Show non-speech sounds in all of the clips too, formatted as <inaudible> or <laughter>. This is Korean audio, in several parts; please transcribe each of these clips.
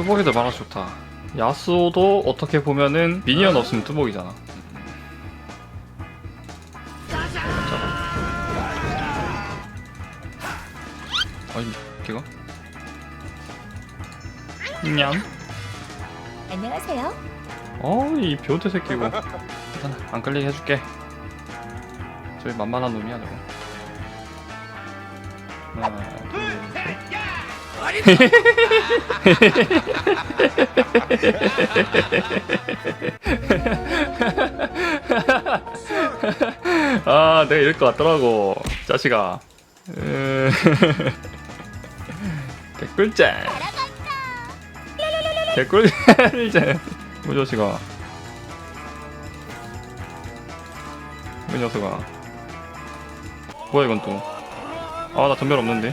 뚜벅이도 많아 좋다. 야스오도 어떻게 보면은 미니언 없으면 뚜벅이잖아. 어, 아니, 걔가? 냠. 안녕하세요. 어이 비호대 새끼고. 일단 안 끌리게 해줄게. 저기 만만한 놈이야 저거. 하나, 아 내가 이럴 것 같더라고 자식아. 으... 개꿀잼. 개꿀잼. 뭐 자식아. 이 녀석아. 뭐야 이건 또 아 나 전멸 없는데.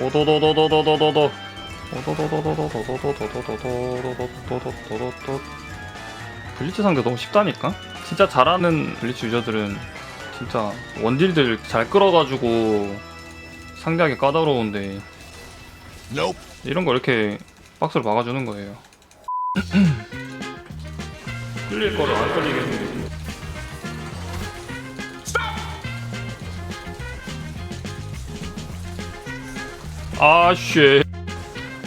오도도도도도도도도 오도도도도도도도도도도도도도도도도도도. 블리츠 상대 너무 쉽다니까? 진짜 잘하는 블리츠 유저들은 진짜 원딜들 잘 끌어가지고 상대하기 까다로운데 이런 거 이렇게 박스를 막아주는 거예요. 끌릴 거를 안 끌리겠는데. 아, 쉣.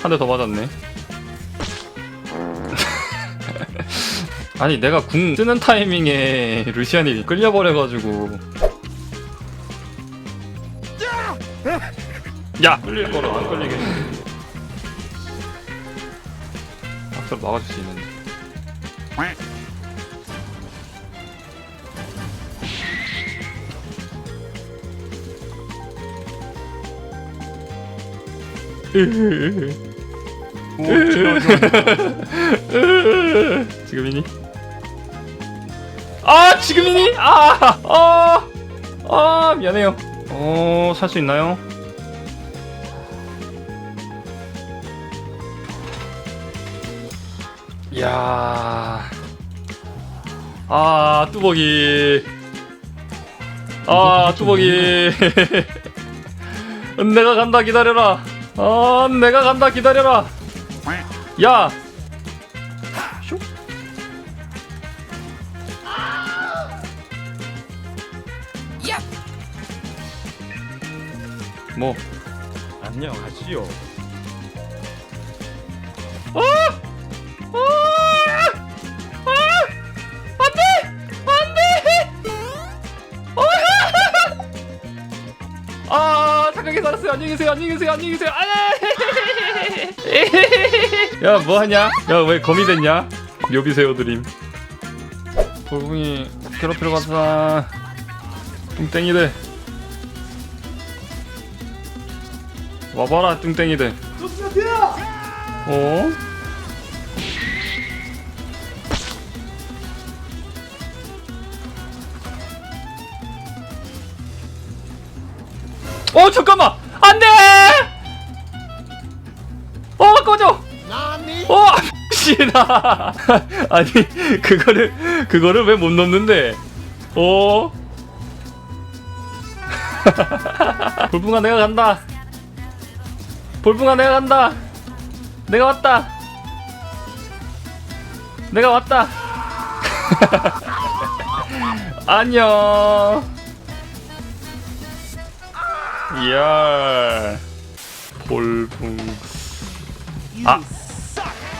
한 대 더 맞았네. <laughs> 아니, 내가 궁 쓰는 타이밍에 루시안이 끌려버려가지고. 야! 끌릴 거를 안 끌리게 해주는 박스로 막아줄 수 있는데. 지금이니? 아 지금이니? 아! 아! 아 미안해요 어... 살 수 있나요? 이야 아 뚜벅이 아 뚜벅이 <laughs> 내가 간다 기다려라 아 내가 간다. 기다려라. 야. 쇼? 뭐? 안녕하시오. 아 살았어요. 안녕히 계세요. 안녕히 계세요. 안녕히 계세요. 아 <laughs> 야 뭐하냐? 야 왜 거미 됐냐? 묘비세요 드림. 돌궁이 괴롭히러 갔다 뚱땡이들 와봐라 뚱땡이들 어? 어 잠깐만 씨나. <laughs> 아니 그거를 그거를 왜 못 넣는데? 어? <laughs> 볼붕아 내가 간다. 볼붕아 내가 간다. 내가 왔다. 내가 왔다. <laughs> 안녕. 이야. 볼붕. 아,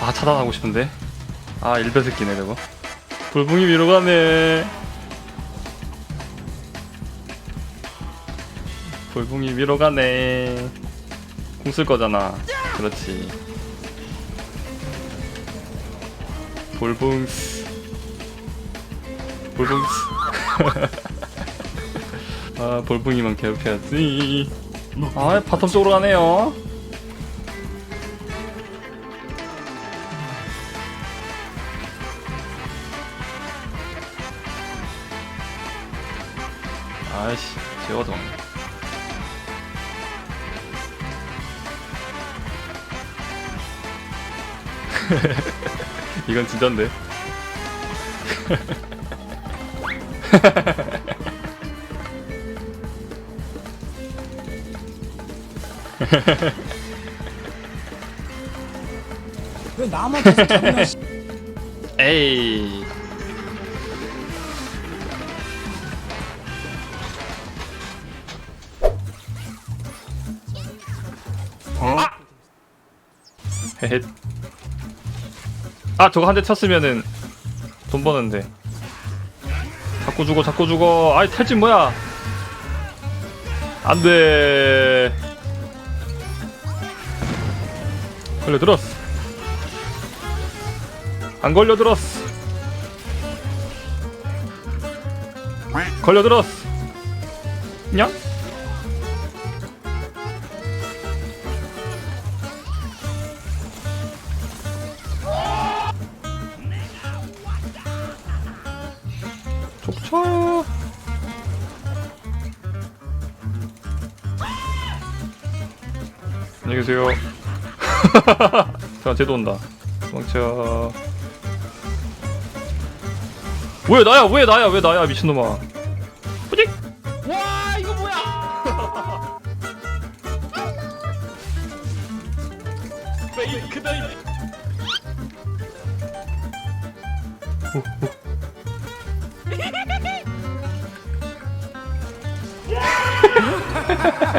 아 차단하고 싶은데? 아 일배 새끼네 저거. 볼붕이 위로 가네. 볼붕이 위로 가네. 공 쓸 거잖아. 그렇지. 볼붕스 볼붕스 <laughs> 아 볼붕이만 괴롭혀야지. 아 바텀 쪽으로 가네요 아이씨 재워도 <laughs> 이건 진짠데? <laughs> 왜 나만 계속 잡냐 씨. 에이 헤헤 아 저거 한 대 쳤으면은 돈 버는데. 자꾸 죽어 자꾸 죽어. 아이 탈진 뭐야? 안 돼. 걸려 들었어. 안 걸려 들었어. 걸려 들었어. 냐? 안녕히 계세요. <laughs> 자 쟤도 온다. 도망쳐. 왜 나야? 왜 나야? 왜 나야 미친놈아? 뿌직! 와 이거 뭐야? 페이크다 이.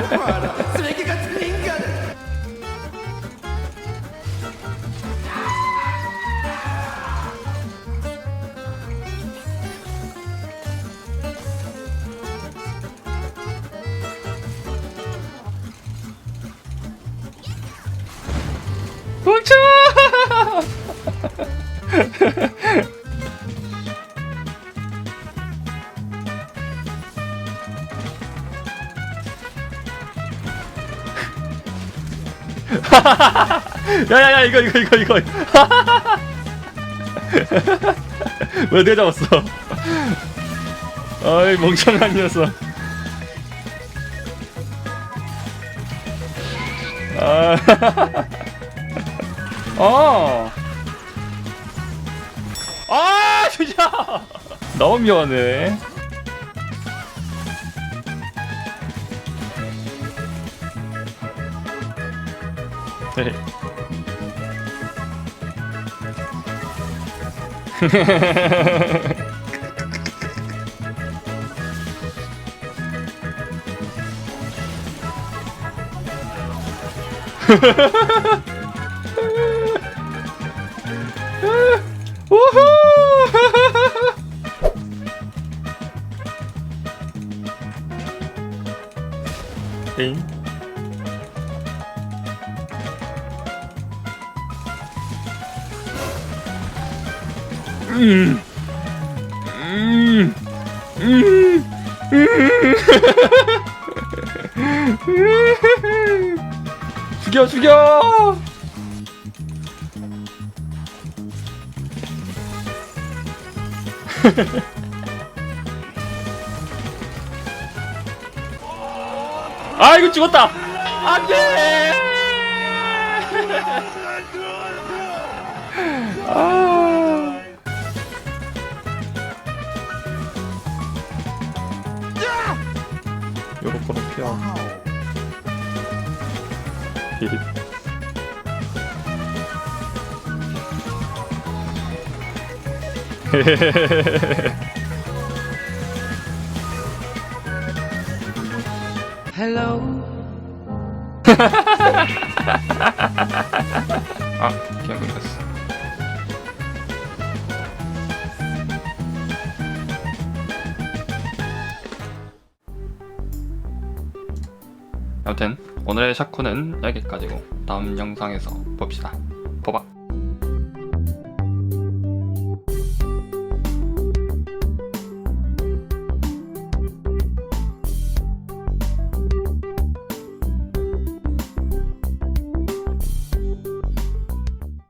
도 망쳐! 야야야 <laughs> 이거 이거 이거 이거. <laughs> 왜 내가 잡았어? 아이 멍청한 녀석. 아 <laughs> 아. 아, 진짜. 너무. 네. 우 <laughs> 에잉? 음. 음. 음. 음. <laughs> 죽여 죽여! <laughs> 아 이거 죽었다. 안돼. 아. 요렇게로 피하 히 히. 아 끊겼어 아무튼 오늘의 샤쿠는 여기까지고 다음 영상에서 봅시다